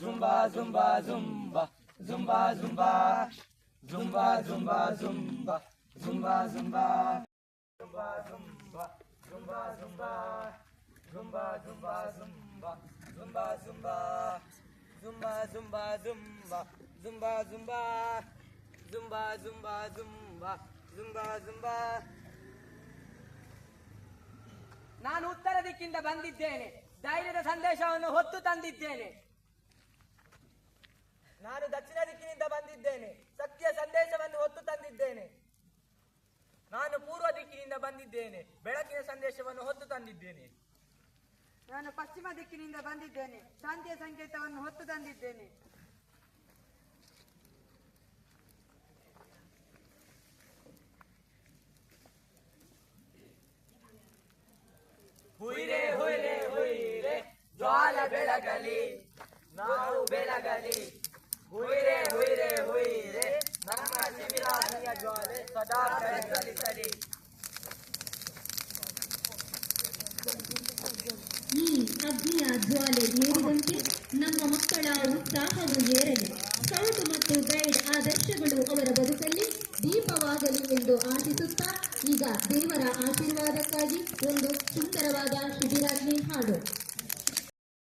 Zumba Zumba Zumba Zumba Zumba Zumba Zumba Zumba Zumba Zumba Zumba Zumba Zumba Zumba zumba zumba zumba zumba zumba zumba zumba zumba zumba zumba zumba zumba zumba zumba zumba ನಾನು ಉತ್ತರ ದಿಕ್ಕಿಂದ ಬಂದಿದ್ದೇನೆ ಧೈರ್ಯದ ಸಂದೇಶವನ್ನು ಹೊತ್ತು ತಂದಿದ್ದೇನೆ ನಾನು ದಕ್ಷಿಣ ದಿಕ್ಕಿನಿಂದ ಬಂದಿದ್ದೇನೆ. ಸತ್ಯ ಸಂದೇಶವನ್ನು ಹೊತ್ತು ತಂದಿದ್ದೇನೆ. ನಾನು ಪೂರ್ವ ದಿಕ್ಕಿನಿಂದ ಬಂದಿದ್ದೇನೆ. ಬೆಳಕಿನ ಸಂದೇಶವನ್ನು ಹೊತ್ತು ತಂದಿದ್ದೇನೆ. ನಾನು ಪಶ್ಚಿಮ ದಿಕ್ಕಿನಿಂದ ಬಂದಿದ್ದೇನೆ. ಶಾಂತಿಯ ಸಂಕೇತವನ್ನು ಹೊತ್ತು ತಂದಿದ್ದೇನೆ. ಹುಯಿರೆ ಹುಯಿರೆ ಹುಯಿರೆ ಜ್ವಾಲ ಬೆಳಗಲಿ ನಾವು ಬೆಳಗಲಿ. ಹುಯ್ರೆ, ಹುಯಿರೆ ಹುಯಿರೆ. ನಮ್ಮ ಶಿಬಿರಾನಿಯ ಜ್ವಾಲೆ ಸದಾ ಬೆಳಗಲಿಸಲಿ ಈ ಅಗ್ನಿಯ ಜ್ವಾಲೆ ಏರಿದಂತೆ ನಮ್ಮ ಮಕ್ಕಳ ಉತ್ಸಾಹವು ಏರಲಿ. ಸ್ಕೌಟ್ ಮತ್ತು ಗೈಡ್ ಆದರ್ಶಗಳು ಅವರ ಬದುಕಲ್ಲಿ ದೀಪವಾಗಲಿ ಎಂದು ಆಶಿಸುತ್ತಾ, ಈಗ ದೇವರ ಆಶೀರ್ವಾದಕ್ಕಾಗಿ ಒಂದು ಸುಂದರವಾದ ಶಿಬಿರಾಜ್ಞೆ ಹಾಡು.